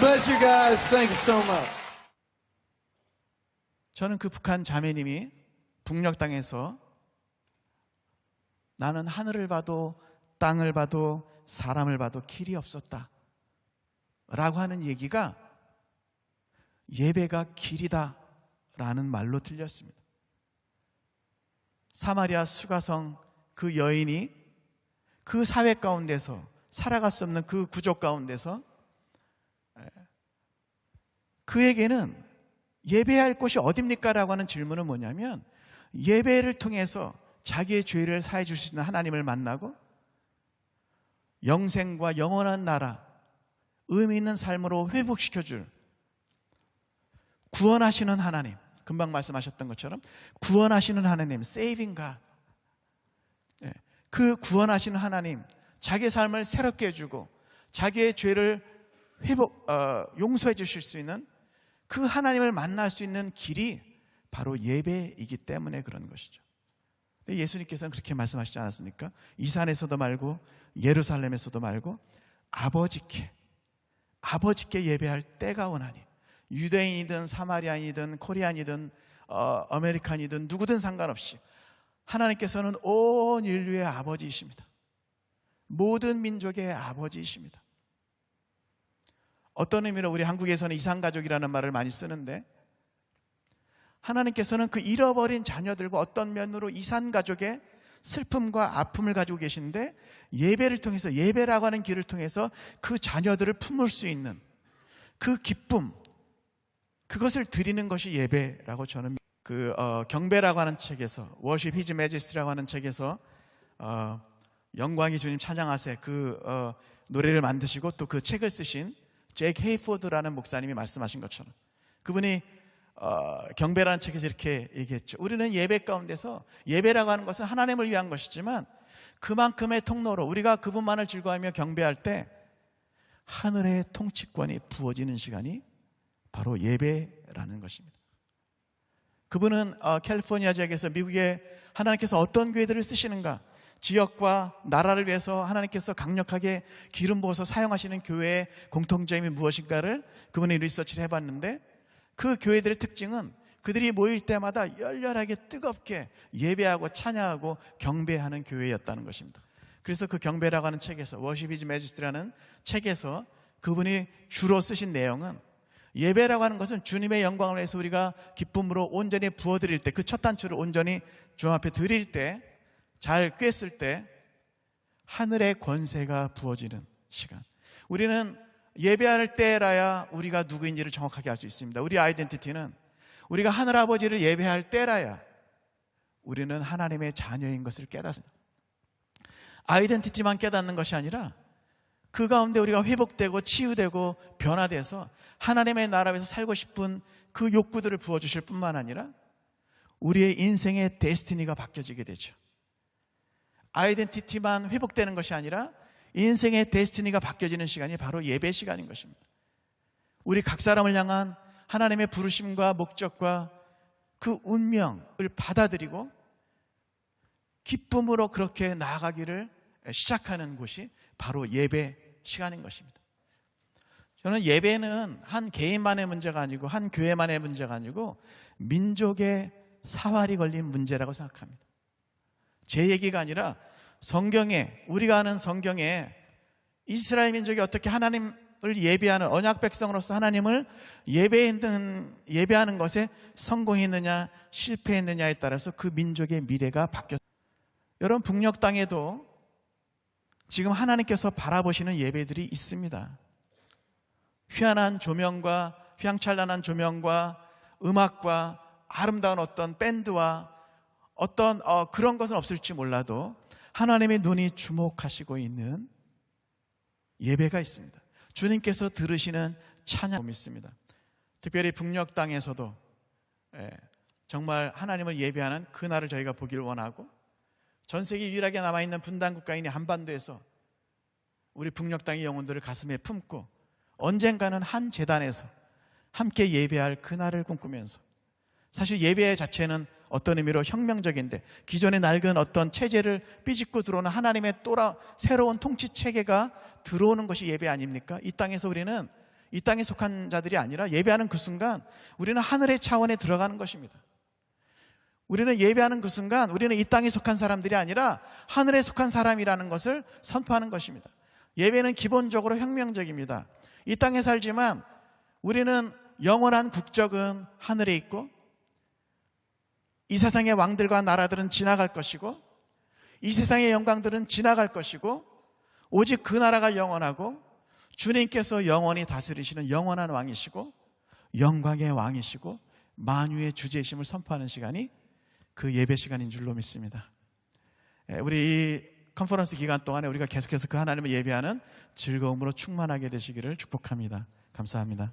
Bless you guys. Thank you so much. 저는 그 북한 자매님이 북녘 땅에서 나는 하늘을 봐도 땅을 봐도 사람을 봐도 길이 없었다. 라고 하는 얘기가 예배가 길이다. 라는 말로 들렸습니다. 사마리아 수가성 그 여인이 그 사회 가운데서 살아갈 수 없는 그 구조 가운데서 그에게는 예배할 곳이 어딥니까? 라고 하는 질문은 뭐냐면 예배를 통해서 자기의 죄를 사해 주실 수 있는 하나님을 만나고 영생과 영원한 나라, 의미 있는 삶으로 회복시켜 줄 구원하시는 하나님, 금방 말씀하셨던 것처럼 구원하시는 하나님, God. 예, 그 구원하시는 하나님, 자기의 삶을 새롭게 해주고 자기의 죄를 회복, 어, 용서해 주실 수 있는 그 하나님을 만날 수 있는 길이 바로 예배이기 때문에 그런 것이죠. 예수님께서는 그렇게 말씀하시지 않았습니까? 이 산에서도 말고 예루살렘에서도 말고 아버지께 아버지께 예배할 때가 오나니 유대인이든 사마리아인이든 코리안이든 어, 아메리칸이든 누구든 상관없이 하나님께서는 온 인류의 아버지이십니다. 모든 민족의 아버지이십니다. 어떤 의미로 우리 한국에서는 이산가족이라는 말을 많이 쓰는데? 하나님께서는 그 잃어버린 자녀들과 어떤 면으로 이산가족의 슬픔과 아픔을 가지고 계신데 예배를 통해서 예배라고 하는 길을 통해서 그 자녀들을 품을 수 있는 그 기쁨 그것을 드리는 것이 예배라고 저는 그 어, 경배라고 하는 책에서 워십 히즈 매지스트라고 하는 책에서 어, 영광이 주님 찬양하세 그 어, 노래를 만드시고 또 그 책을 쓰신 제이크 헤이포드라는 목사님이 말씀하신 것처럼 그분이 어, 경배라는 책에서 이렇게 얘기했죠. 우리는 예배 가운데서 예배라고 하는 것은 하나님을 위한 것이지만 그만큼의 통로로 우리가 그분만을 즐거워하며 경배할 때 하늘의 통치권이 부어지는 시간이 바로 예배라는 것입니다. 그분은 어, 캘리포니아 지역에서 미국에 하나님께서 어떤 교회들을 쓰시는가 지역과 나라를 위해서 하나님께서 강력하게 기름 부어서 사용하시는 교회의 공통점이 무엇인가를 그분이 리서치를 해봤는데 그 교회들의 특징은 그들이 모일 때마다 열렬하게 뜨겁게 예배하고 찬양하고 경배하는 교회였다는 것입니다. 그래서 그 경배라고 하는 책에서 워십 이즈 매지스트라는 책에서 그분이 주로 쓰신 내용은 예배라고 하는 것은 주님의 영광을 위해서 우리가 기쁨으로 온전히 부어드릴 때 그 첫 단추를 온전히 주님 앞에 드릴 때 잘 꿰었을 때 하늘의 권세가 부어지는 시간. 우리는 예배할 때라야 우리가 누구인지를 정확하게 알 수 있습니다. 우리 아이덴티티는 우리가 하늘 아버지를 예배할 때라야 우리는 하나님의 자녀인 것을 깨닫습니다. 아이덴티티만 깨닫는 것이 아니라 그 가운데 우리가 회복되고 치유되고 변화돼서 하나님의 나라에서 살고 싶은 그 욕구들을 부어주실 뿐만 아니라 우리의 인생의 데스티니가 바뀌어지게 되죠. 아이덴티티만 회복되는 것이 아니라 인생의 데스티니가 바뀌어지는 시간이 바로 예배 시간인 것입니다. 우리 각 사람을 향한 하나님의 부르심과 목적과 그 운명을 받아들이고 기쁨으로 그렇게 나아가기를 시작하는 곳이 바로 예배 시간인 것입니다. 저는 예배는 한 개인만의 문제가 아니고 한 교회만의 문제가 아니고 민족의 사활이 걸린 문제라고 생각합니다. 제 얘기가 아니라 성경에 우리가 아는 성경에 이스라엘 민족이 어떻게 하나님을 예배하는 언약 백성으로서 하나님을 예배하는 예배하는 것에 성공했느냐 실패했느냐에 따라서 그 민족의 미래가 바뀌었. 여러분 북녘 땅에도 지금 하나님께서 바라보시는 예배들이 있습니다. 휘한한 조명과 휘황찬란한 조명과 음악과 아름다운 어떤 밴드와 어떤 어, 그런 것은 없을지 몰라도 하나님의 눈이 주목하시고 있는 예배가 있습니다. 주님께서 들으시는 찬양 믿습니다. 특별히 북녘 땅에서도 예, 정말 하나님을 예배하는 그날을 저희가 보기를 원하고 전 세계 유일하게 남아 있는 분단 국가인 한반도에서 우리 북녘 땅의 영혼들을 가슴에 품고 언젠가는 한 재단에서 함께 예배할 그날을 꿈꾸면서 사실 예배 자체는 어떤 의미로 혁명적인데 기존의 낡은 어떤 체제를 삐짓고 들어오는 하나님의 또라 새로운 통치 체계가 들어오는 것이 예배 아닙니까? 이 땅에서 우리는 이 땅에 속한 자들이 아니라 예배하는 그 순간 우리는 하늘의 차원에 들어가는 것입니다. 우리는 예배하는 그 순간 우리는 이 땅에 속한 사람들이 아니라 하늘에 속한 사람이라는 것을 선포하는 것입니다. 예배는 기본적으로 혁명적입니다. 이 땅에 살지만 우리는 영원한 국적은 하늘에 있고 이 세상의 왕들과 나라들은 지나갈 것이고 이 세상의 영광들은 지나갈 것이고 오직 그 나라가 영원하고 주님께서 영원히 다스리시는 영원한 왕이시고 영광의 왕이시고 만유의 주제이심을 선포하는 시간이 그 예배 시간인 줄로 믿습니다. 예, 우리 이 컨퍼런스 기간 동안에 우리가 계속해서 그 하나님을 예배하는 즐거움으로 충만하게 되시기를 축복합니다. 감사합니다.